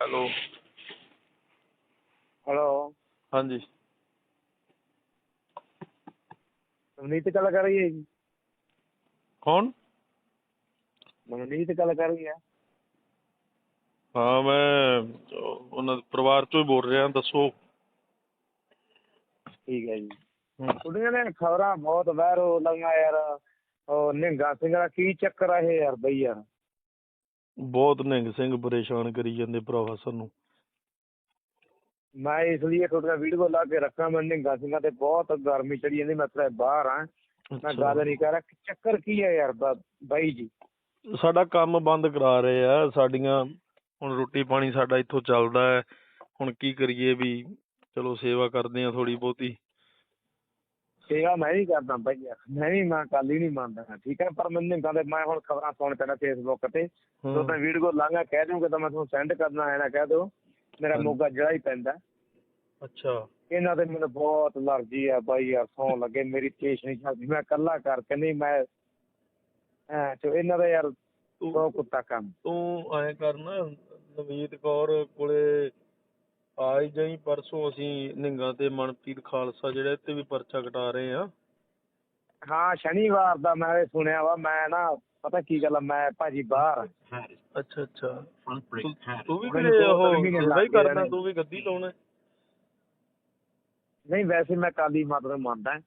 Hello. Hello. ਹਾਂਜੀ। ਨਵਨੀਤ ਗੱਲ ਕਰ ਰਹੀ ਹੈ ਜੀ। ਕੌਣ? ਨਵਨੀਤ ਗੱਲ ਕਰ ਰਹੀ ਹੈ। ਹਾਂ ਮੈਂ ਉਹਨਾਂ ਦੇ ਪਰਿਵਾਰ ਚੋਂ ਹੀ ਬੋਲ ਰਿਹਾ ਦੱਸੋ। ਠੀਕ ਹੈ ਜੀ। ਹਮ, ਕੁੜੀਆਂ ਨੇ ਖਬਰਾਂ ਬਹੁਤ ਵਾਇਰਲ ਲੰਗਾ ਯਾਰ। ਉਹ ਨਿੰਗਾ ਸਿੰਘ ਦਾ ਕੀ ਚੱਕਰ ਆ ਇਹ ਯਾਰ ਬਈ ਯਾਰ। ਬਹੁਤ ਨਿਹੰਗ ਸਿੰਘ ਪਰੇਸ਼ਾਨ ਕਰੀ ਜਾਂਦੇ ਭਰਾਵਾ ਸਾਨੂੰ। ਮੈਂ ਇਸ ਲਈ ਤੁਹਾਡਾ ਵੀਡੀਓ ਲਾ ਕੇ ਰੱਖਾਂ ਮੈਂ ਨਿੰਗਾ ਸਿੰਘਾਂ ਤੇ ਬਹੁਤ ਗਰਮੀ ਚੜੀ ਜਾਂਦੀ ਮੈਂ ਤੇ ਬਾਹਰ ਆ। ਮੈਂ ਅੱਛਾ। ਗੱਲ ਨਹੀਂ ਕਰ ਰਿਹਾ ਚੱਕਰ ਕੀ ਹੈ ਯਾਰ ਬ- ਬਾਈ ਜੀ? ਸਾਡਾ ਕੰਮ ਬੰਦ ਕਰਾ ਰਹੇ ਆ ਸਾਡੀਆਂ ਹੁਣ ਰੋਟੀ ਪਾਣੀ ਸਾਡਾ ਇੱਥੋਂ ਚੱਲਦਾ ਹੈ ਹੁਣ ਕੀ ਕਰੀਏ ਵੀ ਚਲੋ ਸੇਵਾ ਕਰਦੇ ਆ ਥੋੜੀ ਬਹੁਤੀ। ਸੇਵਾ ਮੈਂ ਵੀ ਕਰਦਾ ਯਾਰ ਮੈਂ ਵੀ ਮੈਂ ਕੱਲ ਹੀ ਨਹੀਂ ਮੰਨਦਾ ਠੀਕ ਹੈ ਪਰ ਮੈਨੂੰ ਨਿੰਗਾ ਦੇ ਮੈਂ ਹੁਣ ਖਬਰਾਂ ਸੁਣ ਪੈਣਾ ਫੇਸਬੁੱਕ ਤੇ ਹਾਂ। ਜਦੋਂ ਮੈਂ ਵੀਡੀਓ ਲਾਂਗਾ ਕਹਿ ਦੂੰਗਾ ਤਾਂ ਮੈਂ ਤੁਹਾਨੂੰ ਸੈਂਡ ਕਰਨਾ ਹੈ ਨਾ ਕਹਿ ਦਿਓ ਮੇਰਾ। ਮੋਗਾ ਜਿਹੜਾ ਹੀ ਪੈਂਦਾ ਅੱਛਾ ਇਹਨਾਂ ਤੇ ਮੈਨੂੰ ਬਹੁਤ ਅਲਰਜੀ ਆ ਬਾਈ ਯਾਰ ਸੌਂ ਲੱਗੇ ਮੇਰੀ ਪੇਸ਼ ਨਹੀਂ ਚੱਲਦੀ ਮੈਂ ਇਕੱਲਾ ਕਰਕੇ ਨਹੀਂ ਮੈਂ ਐ ਤੇ ਇਹਨਾਂ ਦਾ ਯਾਰ ਬਹੁਤ ਕੁੱਤਾ ਕੰਮ ਤੂੰ ਐਂ ਕਰਨਾ ਨਵੀਤ ਕੌਰ ਕੋਲੇ ਆ ਹੀ ਜਾਈ ਪਰਸੋਂ ਅਸੀਂ ਨਿੰਗਾ ਤੇ ਮਨਪ੍ਰੀਤ ਖਾਲਸਾ ਜਿਹੜੇ ਤੇ ਵੀ ਪਰਚਾ ਕਟਾ ਰਹੇ ਆ ਹਾਂ ਸ਼ਨੀਵਾਰ ਦਾ ਮੈਂ ਇਹ ਸੁਣਿਆ ਵਾ ਮੈਂ ਨਾ ਪਤਾ ਕੀ ਗੱਲ ਆ ਮੈਂ ਭਾਜੀ ਬਾਹਰ। ਅੱਛਾ ਅੱਛਾ। ਤੂੰ ਵੀ ਕਿਹੜੇ ਉਹ ਤਿੰਨ ਮਹੀਨੇ ਸੇਵਾ ਹੀ ਲੱਗ ਗਏ ਕਰਨਾ ਨੇ। ਤੂੰ ਵੀ ਗੱਦੀ ਲਾਉਣਾ। ਨਹੀਂ ਵੈਸੇ ਮੈਂ ਕਾਲੀ ਮਾਤਾ ਨੂੰ ਮੰਨਦਾ।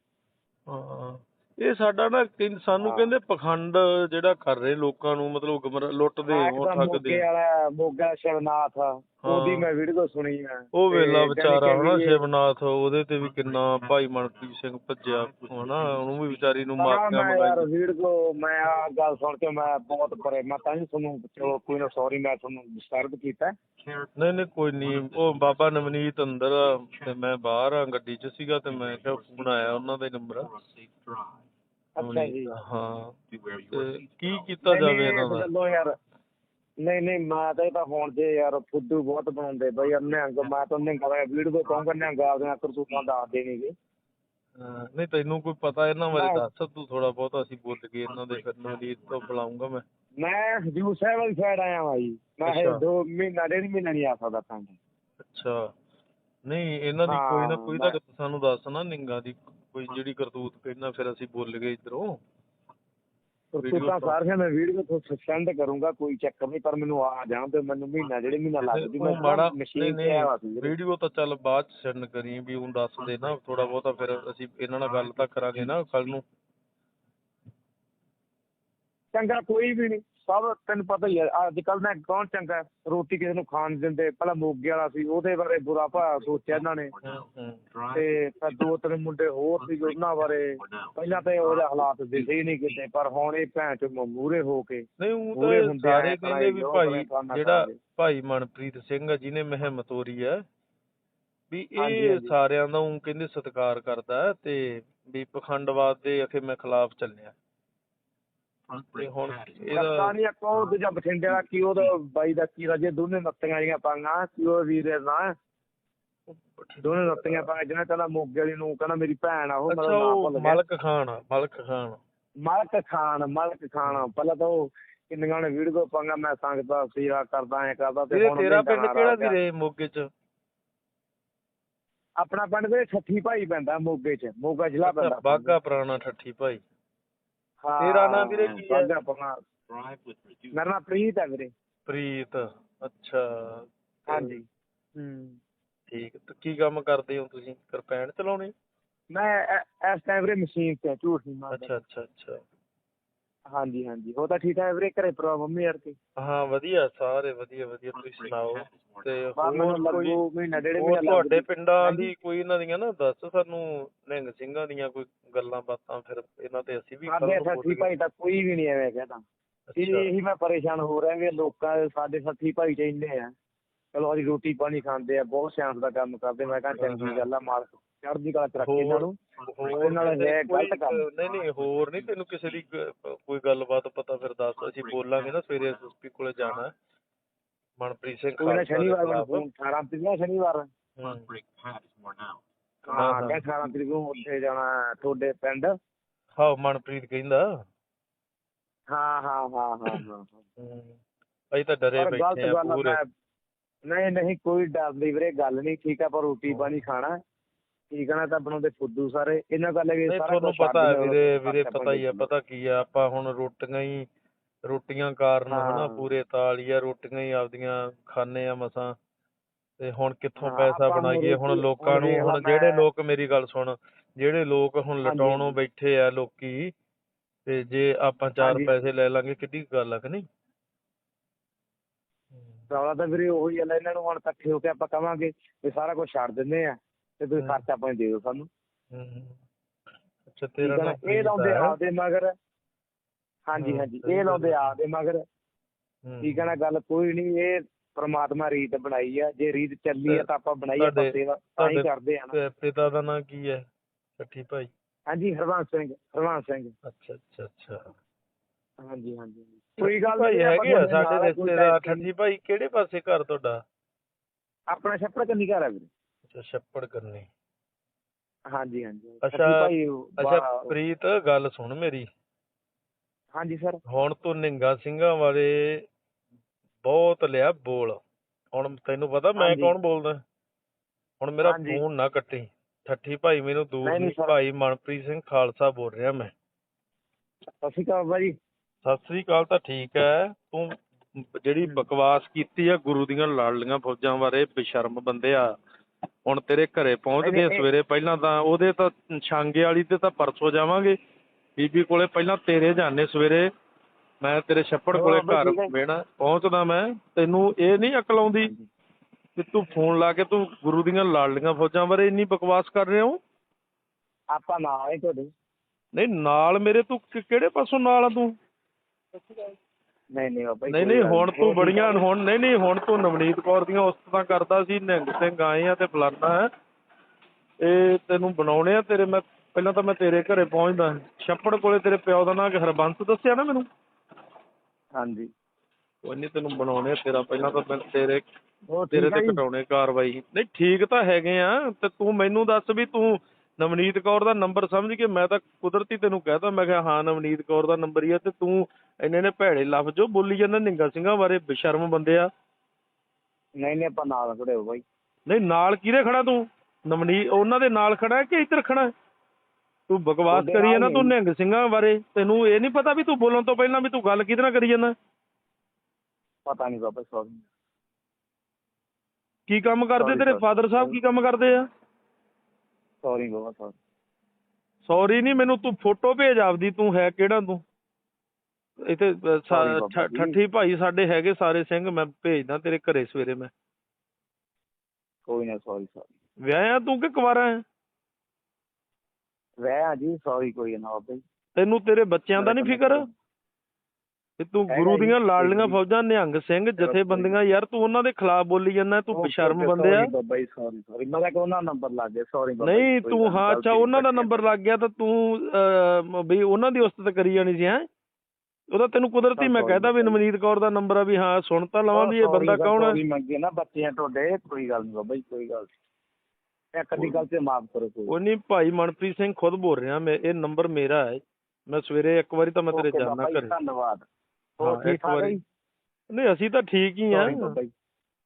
ਹਾਂ। ਇਹ ਸਾਡਾ ਨਾ ਕਹਿੰ- ਸਾਨੂੰ ਹਾਂ। ਕਹਿੰਦੇ ਪਖੰਡ ਜਿਹੜਾ ਕਰ ਰਹੇ ਲੋਕਾਂ ਨੂੰ ਮਤਲਬ ਲੁੱਟਦੇ ਹਾਂ, ਮੋਗੇ ਠੱਗਦੇ ਵਾਲਾ ਮੋਗਾ ਸ਼ਿਵਨਾਥ ਉਹਦੀ ਹਾਂ। ਮੈਂ ਵੀਡੀਓ ਸੁਣੀ ਆ। ਉਹ ਵੇਲਾ ਵਿਚਾਰਾ ਹਨਾ ਸ਼ਿਵਨਾਥ ਉਹਦੇ ਤੇ ਵੀ ਕਿੰਨਾ ਭਾਈ ਮਨਪ੍ਰੀਤ ਸਿੰਘ ਭੱਜਿਆ ਹਨਾ ਉਹਨੂੰ ਵੀ ਵਿਚਾਰੀ ਨੂੰ ਹਾਂ ਮਾਰੀਆਂ ਮਗਾਈ ਵੀਡੀਓ ਮੈਂ ਆ ਗੱਲ ਸੁਣ ਕੇ ਮੈਂ ਬਹੁਤ ਪਰੇ ਮੈਂ ਤਾਂ ਨਹੀਂ ਤੁਹਾਨੂੰ ਚਲੋ ਕੋਈ ਨਾ ਸੌਰੀ ਮੈਂ ਤੁਹਾਨੂੰ ਡਿਸਟਰਬ ਕੀਤਾ। ਨਹੀਂ ਨਹੀਂ ਕੋਈ ਨਹੀਂ ਉਹ ਬਾਬਾ ਨਵਨੀਤ ਅੰਦਰ ਤੇ ਮੈਂ ਬਾਹਰ ਆ ਗੱਡੀ 'ਚ ਸੀਗਾ ਤੇ ਮੈਂ ਕਿਹਾ ਫੋਨ ਆਇਆ ਉਹਨਾਂ ਦਾ ਨੰਬਰ। ਅੱਛਾ ਜੀ। ਹਾਂ। ਤੇ ਕੀ ਕੀਤਾ ਜਾਵੇ ਇਹਨਾਂ ਦਾ? ਚਲੋ ਯਾਰ ਨਹੀਂ ਨਹੀਂ ਮੈਂ ਤਾਂ ਇਹ ਤਾਂ ਹੁਣ ਜੇ ਯਾਰ ਫੁੱਦੂ ਬਹੁਤ ਬਣਾਉਂਦੇ ਬਈ ਨਿਹੰਗ ਮੈਂ ਤਾਂ ਨਿਹੰਗ ਦਾ ਵੀਡੀਓ ਕਹੂੰਗਾ ਨਿਹੰਗ ਆਪਦੀਆਂ ਕਰਤੂਤਾਂ ਦੱਸ ਦੇਣਗੇ ਹਾਂ, ਨਹੀਂ ਤੈਨੂੰ ਕੋਈ ਪਤਾ ਇਹਨਾਂ ਬਾਰੇ ਦੱਸ ਤੂੰ ਥੋੜਾ ਬਹੁਤ ਅਸੀਂ ਬੁੱਲ ਗਏ ਇਹਨਾਂ ਦੇ ਫਿਰ ਨਵਨੀਤ ਤੋਂ ਬੁਲਾਉਂਗਾ ਮੈਂ। ਮੈਂ ਹਜੂਰ ਸਾਹਿਬ ਵਾਲੀ ਸਾਈਡ ਆਇਆ ਜੀ। ਮੈਂ ਇਹ ਅੱਛਾ। ਦੋ ਮਹੀਨਾ ਡੇਢ ਮਹੀਨਾ ਨਹੀਂ ਆ ਸਕਦਾ ਪਿੰਡ ਅੱਛਾ। ਨਹੀਂ ਇਹਨਾਂ ਦੀ ਕੋਈ ਨਾ ਹਾਂ, ਕੋਈ ਤਾਂ ਸਾਨੂੰ ਦੱਸ ਨਾ ਨਿੰਗਾ ਦੀ। ਕੋਈ ਜਿਹੜੀ ਕਰਤੂਤ ਕਹਿੰਦਾ ਫਿਰ ਅਸੀਂ ਬੁੱਲ ਗਏ ਇਧਰੋਂ। ਕਰਤੂਤਾਂ ਸਾਰੀਆਂ ਮੈਂ ਵੀਡੀਓ ਤੋਂ ਸੈਂਡ ਕਰੂੰਗਾ ਕੋਈ ਚੱਕਰ ਨਹੀਂ ਪਰ ਮੈਨੂੰ ਆ ਜਾਣ ਤੇ ਮੈਨੂੰ ਮਹੀਨਾ ਡੇਢ ਮਹੀਨਾ ਲੱਗ ਜੂ ਮੈਂ ਮਾੜਾ ਮਸ਼ੀਨ ਤੇ ਆਇਆ ਸੀ। ਵੀਡੀਓ ਤਾਂ ਚੱਲ ਬਾਅਦ ਚ ਸੈਂਡ ਕਰੀ ਵੀ ਉਹ ਦੱਸ ਦੇ ਨਾ ਥੋੜਾ ਬਹੁਤਾ ਫਿਰ ਅਸੀਂ ਇਹਨਾਂ ਨਾਲ ਗੱਲ ਤਾਂ ਕਰਾਂਗੇ ਨਾ ਕੱਲ ਨੂੰ। ਚੰਗਾ ਕੋਈ ਵੀ ਨਹੀਂ। ਸਭ ਤੈਨੂੰ ਪਤਾ ਹੀ ਹੈ ਅੱਜ ਕੱਲ ਨਾ ਕੌਣ ਚੰਗਾ? ਰੋਟੀ ਕਿਸੇ ਨੂੰ ਖਾਣ ਦਿੰਦੇ ਪਹਿਲਾਂ ਮੋਗੇ ਵਾਲਾ ਸੀ ਉਹਦੇ ਬਾਰੇ ਬੁਰਾ ਭਾ ਸੋਚਿਆ ਇਹਨਾਂ ਨੇ ਤੇ ਫਿਰ ਦੋ ਤਿੰਨ ਮੁੰਡੇ ਹੋਰ ਸੀ ਉਹਨਾਂ ਬਾਰੇ ਪਹਿਲਾਂ ਤਾਂ ਉਹਦੇ ਹਾਲਾਤ ਦਿਖੇ ਹੀ ਨਹੀਂ ਕਿਤੇ ਪਰ ਹੁਣ ਇਹ ਭੈਣ ਚ ਮੂਰੇ ਹੋ ਕੇ ਨਹੀਂ ਉਹ ਤਾਂ ਆ, ਸਾਰੇ ਕਹਿੰਦੇ ਵੀ ਭਾਈ ਜਿਹੜਾ। ਭਾਈ ਮਨਪ੍ਰੀਤ ਸਿੰਘ ਆ ਜਿਹਨੇ ਮਹਿਮਤ ਤੋਰੀ ਹੈ ਵੀ ਇਹ। ਸਾਰਿਆਂ ਦਾ ਉਹ ਕਹਿੰਦੇ ਸਤਿਕਾਰ ਕਰਦਾ ਤੇ ਵੀ ਪਖੰਡਵਾਦ ਦੇ ਅਖੇ ਮੈਂ ਖਿਲਾਫ ਚੱਲਿਆ ਤੇ brake ਹੁਣ pad is ਇਹਦਾ ਪਤਾ ਨਹੀਂ ਕੋ ਦੂਜਾ ਬਠਿੰਡੇ ਵਾਲਾ ਕੀ ਉਹਦਾ ਬਾਈ ਦਾ ਕੀ ਰਾਜੇ ਦੋਨੇ ਨੱਤੀਆਂ ਜੀਆਂ ਪਾਂਗਾ ਕੀ ਉਹ ਵੀਰੇ ਨਾ? ਦੋਨੇ ਨੱਤੀਆਂ ਪਾ ਜਿਹਨੇ ਕਹਿੰਦਾ ਮੋਗੇ ਵਾਲੀ ਨੂੰ ਕਹਿੰਦਾ ਮੇਰੀ ਭੈਣ ਆ ਉਹ ਅੱਛਾ ਮੇਰਾ ਨਾਮ ਉਹ ਭੁੱਲ ਗਿਆ। ਮਲਕ ਖਾਨ ਮਲਕ ਖਾਨ। ਮਲਕ ਖਾਨ ਮਲਕ ਖਾਨ। ਪਹਿਲਾਂ ਤਾਂ ਉਹ ਕਿੰਨੀਆਂ ਨੇ ਵੀਡੀਓ ਪਾਂਗਾ ਮੈਂ ਸੰਗਦਾ ਸੇਵਾ ਕਰਦਾ ਐ ਕਰਦਾ ਤੇ ਵੀਰੇ ਹੁਣ ਤੇਰਾ ਮਹੀਨਾ ਪਿੰਡ ਆ ਕਿਹੜਾ ਗਿਆ। ਵੀਰੇ ਮੋਗੇ ਚ? ਆਪਣਾ ਪਿੰਡ ਦੇ ਠੱਠੀ ਭਾਈ ਪੈਂਦਾ ਮੋਗੇ ਚ ਮੋਗਾ ਜ਼ਿਲ੍ਹਾ ਪੈਂਦਾ। ਬਾਗਾ ਪੁਰਾਣਾ ਠੱਠੀ ਭਾਈ। ਹਾਂ, ਤੇਰਾ ਨਾਂ ਵੀਰੇ ਕੀ ਹੈ? ਮੇਰਾ ਨਾਮ ਪ੍ਰੀਤ ਹੈ ਵੀਰੇ। ਪ੍ਰੀਤ ਅੱਛਾ। ਹਾਂਜੀ। ਹੂੰ। ਠੀਕ ਤੇ ਕੀ ਕੰਮ ਕਰਦੇ ਹੋ ਤੁਸੀਂ? ਕਿਰਪੈਨ ਚਲਾਉਣੀ ਮੈਂ ਐ- ਇਸ ਟਾਈਮ ਵੀਰੇ ਮਸ਼ੀਨ ਤੇ ਹਾਂ, ਝੂਠ ਨਹੀਂ ਮਾਰਦਾ। ਅੱਛਾ ਅੱਛਾ ਅੱਛਾ। ਹਾਂਜੀ ਹਾਂਜੀ। ਉਹ ਤਾਂ ਠੀਕ ਹੈ ਵੀਰੇ? ਘਰੇ ਪਰਵਾ ਮੰਮੀ ਯਾਰ ਹਾਂ ਵਧੀਆ ਸਾਰੇ ਵਧੀਆ ਵਧੀਆ। ਤੁਸੀਂ ਸੁਣਾਓ? ਤੇ now ਬਸ ਮੈਨੂੰ ਹੋਰ ਕੋਈ ਲੱਗੂ ਮਹੀਨਾ ਡੇਢ ਹੋਰ ਮਹੀਨਾ ਤੁਹਾਡੇ ਲੱਗ ਪਿੰਡਾਂ। ਦੀ ਕੋਈ ਇਹਨਾਂ ਦੀਆਂ ਨਾ ਦੱਸ ਸਾਨੂੰ ਨਿਹੰਗ ਸਿੰਘਾਂ ਦੀਆਂ ਕੋਈ ਗੱਲਾਂ ਬਾਤਾਂ ਫਿਰ ਇਹਨਾਂ ਤੇ ਅਸੀਂ ਵੀ ਸਾਡੇ ਸਾਥੀ। ਭਾਈ ਤਾਂ ਕੋਈ ਵੀ ਨਹੀਂ ਐਵੇਂ ਕਹਿੰਦਾ ਇਹ ਅੱਛਾ। ਇਹੀ ਮੈਂ ਪਰੇਸ਼ਾਨ ਹੋ ਰਿਹਾ ਵੀ ਲੋਕਾਂ ਦੇ ਸਾਡੇ ਸਾਥੀ ਭਾਈ ਚ ਇੰਨੇ ਆ। ਚਲੋ ਅਸੀਂ ਰੋਟੀ ਪਾਣੀ ਖਾਂਦੇ ਆ ਬਹੁਤ ਸਿਆਣਸ ਦਾ ਕੰਮ ਕਰਦੇ ਮੈਂ ਕਹਿੰਦਾ ਚੰਗੀ ਗੱਲ ਆ ਮਾਲਕ ਚੜ੍ਹਦੀ ਕਲਾ ਚ ਰੱਖੇ ਇਹਨਾਂ ਨੂੰ ਹੋਰ ਨਾਲ ਕਿਸੇ ਹੈ ਕੋਈ- ਗਲਤ ਕੰਮ। ਨਹੀਂ ਨਹੀਂ ਹੋਰ ਨਹੀਂ ਤੈਨੂੰ ਕਿਸੇ ਦੀ ਕੋਈ ਗੱਲਬਾਤ ਪਤਾ ਫਿਰ ਦੱਸ ਅਸੀਂ ਬੋਲਾਂਗੇ ਨਾ ਸਵੇਰੇ ਐਸਐਸਪੀ ਕੋਲੇ ਜਾਣਾ। ਮਨਪ੍ਰੀਤ ਸਿੰਘ ਕੋਈ ਨਾ ਸ਼ਨੀਵਾਰ ਨੂੰ। ਫੋਨ 18 ਤਰੀਕ ਨੂੰ ਸ਼ਨੀਵਾਰ ਹੂੰ। ਕਹਿੰਦਾ 18 ਤਰੀਕ ਨੂੰ ਉੱਥੇ ਜਾਣਾ ਤੁਹਾਡੇ ਪਿੰਡ ਹਾਂ ਮਨਪ੍ਰੀਤ ਕਹਿੰਦਾ ਹਾਂ ਹਾਂ ਹਾਂ ਹਾਂ ਹਾਂ। ਅਸੀਂ ਤਾਂ ਡਰੇ ਪਰ ਗਲਤ ਬੈਠੇ ਆ ਗੱਲ ਆ ਪੂਰੇ ਮੈਂ ਨਹੀਂ ਨਹੀਂ ਕੋਈ ਡਰ ਨਹੀਂ ਵੀਰੇ ਗੱਲ ਨਹੀਂ ਠੀਕ ਆ ਪਰ ਰੋਟੀ ਪਾਣੀ ਖਾਣਾ ਠੀਕ ਆ ਨਾ ਤਾਂ ਬਣਾਉਂਦੇ ਫੁੱਦੂ ਸਾਰੇ ਇਹਨਾਂ ਗੱਲ ਇਹ ਨਹੀਂ ਸਾਰਾ ਤੁਹਾਨੂੰ ਕੁਛ ਛੱਡ ਪਤਾ ਹੈ ਦਿਓ, ਵੀਰੇ ਵੀਰੇ ਪਤਾ ਹੀ ਪਾਣੀ ਪਤਾ ਕੀ ਆ ਆਪਾਂ ਹੁਣ ਰੋਟੀਆਂ ਹੀ ਰੋਟੀਆਂ ਕਾਰਨ ਹਨਾ। ਪੂਰੇ ਤਾਲੀ ਆ ਰੋਟੀਆਂ ਹੀ ਆਪਦੀਆਂ ਖਾਣੇ ਆ ਮਸਾਂ ਤੇ ਹੁਣ ਕਿੱਥੋਂ ਹਾਂ, ਪੈਸਾ ਆਪਾਂ ਨੂੰ ਬਣਾਈਏ ਹੁਣ ਰੋਟੀ- ਲੋਕਾਂ ਹੁਣ ਨੂੰ ਵੇਖ ਲਾ ਹੁਣ ਜਿਹੜੇ ਮੈਂ- ਲੋਕ ਮੇਰੀ ਗੱਲ ਸੁਣ ਜਿਹੜੇ ਲੋਕ ਹੁਣ ਹਾਂਜੀ, ਲਟਾਉਣੋਂ। ਬੈਠੇ ਆ ਲੋਕੀ ਤੇ ਜੇ ਆਪਾਂ ਚਾਰ ਹਾਂਜੀ। ਪੈਸੇ ਲੈ ਲਾਂਗੇ ਕਿੱਡੀ ਕੁ ਗੱਲ ਆ ਕਿ ਨਹੀਂ ਰੌਲਾ ਤਾਂ ਵੀਰੇ ਉਹੀ ਆ ਇਹਨਾਂ ਨੂੰ ਹੁਣ ਇਕੱਠੇ ਹੋ ਕੇ ਆਪਾਂ ਕਵਾਂਗੇ ਵੀ ਸਾਰਾ ਕੁਝ ਛੱਡ ਦਿੰਦੇ ਆ ਤੇ ਤੁਸੀਂ ਹਮ। ਖਰਚਾ ਪਾਣੀ ਦੇ ਦਿਓ ਸਾਨੂੰ। ਹੂੰ ਅੱਛਾ ਠੀਕ ਤੇਰਾ ਆ ਨਾ? ਨਾਮ ਇਹ ਪ੍ਰੀਤ ਲਾਉਂਦੇ ਹੈ? ਆਪਦੇ ਮਗਰ। ਹਾਂਜੀ ਹਾਂ, ਹਾਂਜੀ ਸਹੀ ਇਹ ਲਾਉਂਦੇ ਗੱਲ ਹੈ। ਆਪਦੇ ਮਗਰ। ਹੂੰ। ਠੀਕ ਹੈ ਨਾ? ਗੱਲ ਕੋਈ ਨਹੀਂ ਇਹ ਪ੍ਰਮਾਤਮਾ ਰੀਤ ਬਣਾਈ ਆ। ਜੇ ਰੀਤ ਚੱਲੀ ਆ ਤਾਂ ਆਪਾਂ ਬਣਾਈ ਆਪਾਂ ਤੁਹਾਡੇ- ਸੇਵਾ ਤਾਂ ਹੀ ਤੁਹਾਡੇ- ਕਰਦੇ ਆ ਨਾ। ਤੇ ਪਿਤਾ ਦਾ ਨਾਂ ਕੀ ਹੈ? ਸੱਠੀ ਭਾਈ? ਹਾਂਜੀ ਹਰਵੰਸ ਸਿੰਘ ਹਰਵੰਸ ਸਿੰਘ। ਅੱਛਾ ਅੱਛਾ ਅੱਛਾ। ਹਾਂਜੀ ਹਾਂਜੀ। ਕੋਈ ਗੱਲ ਭਾਈ ਨਹੀਂ ਹੈਗੇ ਆ ਸਾਡੇ ਰਿਸ਼ਤੇਦਾਰ। ਠੱਜੀ ਭਾਈ ਕਿਹੜੇ ਪਾਸੇ ਘਰ ਤੁਹਾਡਾ? ਆਪਣਾ ਛੱਪੜ ਕੰਨੀ ਘਰ ਆ ਵੀਰੇ। ਅੱਛਾ ਛੱਪੜ ਕਰਨੀ ਹਾਂਜੀ ਹਾਂਜੀ। ਅੱਛਾ, ਭਾਈ ਅੱਛਾ ਪ੍ਰੀਤ ਗੱਲ ਸੁਣ ਮੇਰੀ। ਹਾਂਜੀ ਸਰ। ਹੁਣ ਤੂੰ ਨਿੰਗਾ ਸਿੰਘਾਂ ਬਾਰੇ ਬਹੁਤ ਲਿਆ ਬੋਲ। ਹੁਣ ਤੈਨੂੰ ਪਤਾ ਮੈਂ। ਕੌਣ ਬੋਲਦਾ? ਹੁਣ ਮੇਰਾ। ਫੋਨ ਨਾ ਕੱਟੀ। ਠੱਠੀ ਭਾਈ ਮੈਨੂੰ ਦੂਰ ਨਹੀਂ। ਭਾਈ ਮਨਪ੍ਰੀਤ ਸਿੰਘ ਖਾਲਸਾ ਬੋਲ ਰਿਹਾ ਮੈਂ। ਸਤਿ ਸ਼੍ਰੀ ਅਕਾਲ ਜੀ। ਸਤਿ ਸ੍ਰੀ ਅਕਾਲ ਤਾਂ ਠੀਕ ਹੈ। ਤੂੰ ਜਿਹੜੀ ਬਕਵਾਸ ਕੀਤੀ ਆ ਗੁਰੂ ਦੀਆਂ ਲਾਡਲੀਆਂ ਫੌਜਾਂ ਬਾਰੇ ਬੇਸ਼ਰਮ ਬੰਦਿਆ ਹੁਣ ਤੇਰੇ ਘਰੇ ਪਹੁੰਚ ਗਏ ਸਵੇਰੇ ਪਹਿਲਾਂ ਤਾਂ ਉਹਦੇ ਤਾਂ ਛਾਂਗੇ ਵਾਲੀ ਤੇ ਤਾਂ ਪਰਸੋਂ ਜਾਵਾਂਗੇ। ਬੀਬੀ ਕੋਲੇ ਪਹਿਲਾਂ ਤੇਰੇ ਜਾਣੇ ਸਵੇਰੇ। ਮੈਂ ਤੇਰੇ ਛੱਪੜ ਹਾਂ, ਕੋਲੇ ਘਰ ਹੈ। ਵੇਣਾ ਪਹੁੰਚਦਾ ਮੈਂ। ਤੈਨੂੰ ਇਹ ਨਹੀਂ ਅਕਲ ਆਉਂਦੀ ਕਿ ਤੂੰ ਫੋਨ ਲਾ ਕੇ ਤੂੰ ਗੁਰੂ ਦੀਆਂ ਲਾਡਲੀਆਂ ਫੌਜਾਂ ਬਾਰੇ ਇੰਨੀ ਬਕਵਾਸ ਕਰ ਰਿਹਾ ਹੋ? ਆਪਾਂ ਨਾਲ ਆਏ ਤੁਹਾਡੇ। ਨਹੀਂ ਨਾਲ ਮੇਰੇ ਤੂੰ ਕਿਹੜੇ ਪਾਸੋਂ ਨਾਲ ਆ ਤੂੰ? ਨਹੀਂ ਨਹੀਂ ਬਾਬਾ ਜੀ ਨਹੀਂ ਕੋਈ ਨਹੀਂ ਗੱਲ ਹੁਣ। ਤੂੰ ਹੋਰ ਬੜੀਆਂ? ਹੁਣ ਨਹੀਂ ਨਹੀਂ ਹੁਣ ਤੂੰ ਨਵਨੀਤ ਕੌਰ ਦੀਆਂ ਉਸਤਾਂ ਕਰਦਾ ਸੀ ਨਿਹੰਗ ਸਿੰਘ ਆਏ ਆ ਤੇ ਫਲਾਨਾ ਹੈ ਇਹ ਤੈਨੂੰ ਬਣਾਉਣੇ ਆ ਤੇਰੇ ਮੈਂ ਪਹਿਲਾਂ ਤਾਂ ਮੈਂ ਤੇਰੇ ਘਰੇ ਪਹੁੰਚਦਾ ਛੱਪੜ ਕੋਲੇ ਤੇਰੇ ਪਿਓ ਦਾ ਨਾਂ ਕਿ ਹਰਬੰਸ ਦੱਸਿਆ ਨਾ ਮੈਨੂੰ ਹਾਂਜੀ ਕੋਈ ਨਹੀਂ ਤੈਨੂੰ ਬਣਾਉਣੇ ਆ ਤੇਰਾ ਪਹਿਲਾਂ ਤਾਂ ਮੈਂ ਤੇਰੇ ਹੋਰ ਤੇਰੇ ਠੀਕ ਆ ਤੇ ਜੀ? ਘਟਾਉਣੇ ਕਾਰਵਾਈ ਨਹੀਂ ਠੀਕ ਤਾਂ ਹੈਗੇ ਆ ਤੇ ਤੂੰ ਮੈਨੂੰ ਦੱਸ ਵੀ ਤੂੰ ਨਵਨੀਤ ਕੌਰ ਦਾ ਨੰਬਰ ਸਮਝ ਕੇ ਮੈਂ ਤਾਂ ਕੁਦਰਤੀ ਤੈਨੂੰ ਕਹਿਤਾ ਮੈਂ ਕਿਹਾ ਹਾਂ ਨਵਨੀਤ ਕੌਰ ਦਾ ਨੰਬਰ ਹੀ ਆ ਤੇ ਤੂੰ ਇੰਨੇ ਨੇ ਭੈੜੇ ਲਫ਼ਜ਼ ਜੋ ਬੋਲੀ ਜਾਂਦਾ ਨਿੰਗਾ ਸਿੰਘਾਂ ਬਾਰੇ ਬੇਸ਼ਰਮ ਬੰਦੇ ਆ। ਨਹੀਂ ਨਹੀਂ ਆਪਾਂ ਨਾਲ ਖੜੇ ਹੋ ਬਾਈ। ਨਹੀਂ ਨਾਲ ਕਿਹਦੇ ਖੜਾ ਤੂੰ? ਨਵਨੀ ਉਹਨਾਂ ਦੇ ਨਾਲ ਖੜਾ ਕਿ ਇੱਧਰ ਖੜਾ? ਤੂੰ ਬਕਵਾਸ ਕਰੀ ਜਾਂਦਾ ਤੂੰ। ਨਿਹੰਗ ਸਿੰਘਾਂ ਬਾਰੇ। ਤੈਨੂੰ ਇਹ ਨਹੀਂ ਪਤਾ ਵੀ ਤੂੰ ਬੋਲਣ ਤੋਂ ਪਹਿਲਾਂ ਵੀ ਤੂੰ ਗੱਲ ਕਿਹਦੇ ਨਾਲ ਕਰੀ ਜਾਂਦਾ? ਪਤਾ ਨਹੀਂ ਬਾਬਾ ਸੌਰੀ। ਕੀ ਕੰਮ ਕਰਦੇ ਤੇਰੇ. ਫਾਦਰ ਸਾਹਿਬ ਕੀ ਕੰਮ ਕਰਦੇ ਆ? ਸੌਰੀ ਬਾਬਾ ਸੌਰੀ। ਸੌਰੀ ਨਹੀਂ ਮੈਨੂੰ ਤੂੰ ਫੋਟੋ ਭੇਜ ਆਪਦੀ ਤੂੰ ਹੈ ਕਿਹੜਾ ਤੂੰ? ਇੱਥੇ Sorry, ਬਾਬਾ ਜੀ। ਠੱਠੀ ਭਾਈ ਸਾਡੇ ਹੈਗੇ ਸਾਰੇ ਸਿੰਘ ਮੈਂ ਭੇਜਦਾ ਤੇਰੇ ਘਰੇ ਸਵੇਰੇ ਮੈਂ। ਕੋਈ ਨਾ ਸੌਰੀ ਸੌਰੀ। ਵਿਆਹਿਆ ਤੂੰ ਕਿ ਕੁਵਾਰਾ ਹੈ ਵੈ ਆ ਜੀ ਸੌਰੀ ਕੋਈ ਨਾ ਬਾਬਾ ਜੀ। ਤੈਨੂੰ ਤੇਰੇ ਬੱਚਿਆਂ ਦਾ ਨਹੀਂ ਫਿਕਰ? ਤੇ ਤੂੰ ਗੁਰੂ ਦੀਆਂ ਲਾਡਲੀਆਂ। ਫੌਜਾਂ ਨਿਹੰਗ ਸਿੰਘ ਜਥੇਬੰਦੀਆਂ ਯਾਰ ਤੂੰ ਉਹਨਾਂ ਦੇ ਖਿਲਾਫ ਬੋਲੀ ਜਾਂਦਾ ਤੂੰ ਬੇਸ਼ਰਮ ਬੰਦੇ ਆ Sorry Baba ji sorry sorry ਮੈਂ ਕਿਹਾ ਕਿ ਉਹਨਾਂ ਦਾ ਨੰਬਰ ਲੱਗ ਗਿਆ ਸੌਰੀ ਬਾਬਾ ਨਹੀਂ ਤੂੰ ਹਾਂ ਅੱਛਾ ਉਹਨਾਂ ਦਾ। ਨੰਬਰ ਲੱਗ ਗਿਆ ਤਾਂ ਤੂੰ ਵੀ ਉਹਨਾਂ ਦੀ ਉਸਤਤ ਕਰੀ ਜਾਣੀ ਸੀ ਹੈ ਉਹਦਾ ਤੈਨੂੰ ਕੁਦਰਤੀ ਮੈਂ ਕਹਿਤਾ ਵੀ. ਨਵਨੀਤ ਕੌਰ ਦਾ ਨੰਬਰ ਆ ਵੀ ਹਾਂ ਸੁਣ ਤਾਂ ਲਵਾਂ ਵੀ ਇਹ ਬੰਦਾ ਕੌਣ ਹੈ ਮੰਗੇ ਨਾ ਤੁਹਾਡੇ ਕੋਈ ਗੱਲ ਨਹੀਂ ਬਾਬਾ ਜੀ ਕੋਈ ਗੱਲ ਨੀ। ਇੱਕ ਅੱਧੀ ਗੱਲ ਤੇ ਮਾਫ ਕਰੋ ਕੋਈ ਉਹ ਨਹੀਂ ਭਾਈ ਮਨਪ੍ਰੀਤ ਸਿੰਘ ਖੁਦ ਬੋਲ ਰਿਹਾ ਮੈਂ ਇਹ ਨੰਬਰ ਮੇਰਾ ਹੈ ਮੈਂ ਸਵੇਰੇ ਇੱਕ ਵਾਰੀ ਤਾਂ ਮੈਂ ਤੇਰੇ ਜਾਣਾ ਘਰੇ ਧੰਨਵਾਦ ਹੋਰ ਠੀਕ ਠਾਕ। ਜੀ? ਨਹੀਂ ਅਸੀਂ ਤਾਂ ਠੀਕ ਹੀ ਆ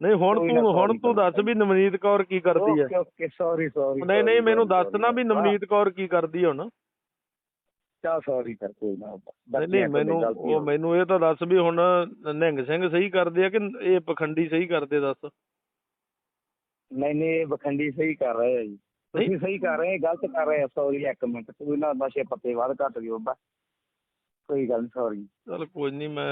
ਨਹੀਂ ਹੁਣ ਤੂੰ ਹੁਣ ਤੂੰ ਦੱਸ. ਵੀ ਨਵਨੀਤ ਕੌਰ ਕੀ ਕਰਦੀ ਹੈ ਓਕੇ ਓਕੇ ਸੌਰੀ ਸੌਰੀ ਨਹੀਂ ਨਹੀਂ ਮੈਨੂੰ ਦੱਸ ਨਾ ਵੀ ਨਵਨੀਤ ਕੌਰ ਕੀ ਕਰਦੀ ਹੁਣ। ਚਾ ਸੌਰੀ ਕਰ ਕੋਈ ਨਾ। ਨਹੀਂ ਨਹੀਂ ਮੈਨੂੰ ਉਹ ਮੈਨੂੰ ਇਹ ਤਾਂ ਦੱਸ ਵੀ ਹੁਣ ਨਿਹੰਗ ਸਿੰਘ ਸਹੀ ਕਰਦੇ ਆ ਕਿ ਇਹ ਪਖੰਡੀ ਸਹੀ ਕਰਦੇ ਦੱਸ? ਨਹੀਂ ਨਹੀਂ ਇਹ ਬਖੰਡੀ ਸਹੀ ਕਰ ਰਹੇ ਆ ਜੀ। ਤੁਸੀਂ ਸਹੀ ਕਰ ਰਹੇ ਆ ਗਲਤ ਕਰ ਰਹੇ ਆ ਸੌਰੀ ਇੱਕ ਮਿੰਟ। ਕੋਈ ਨਾ ਨਸ਼ੇ ਪੱਤੇ ਵੱਧ ਘੱਟ ਬਸ। ਕੋਈ ਗੱਲ ਨਹੀਂ ਸੌਰੀ ਚਲ ਕੋਈ ਨਹੀਂ ਮੈਂ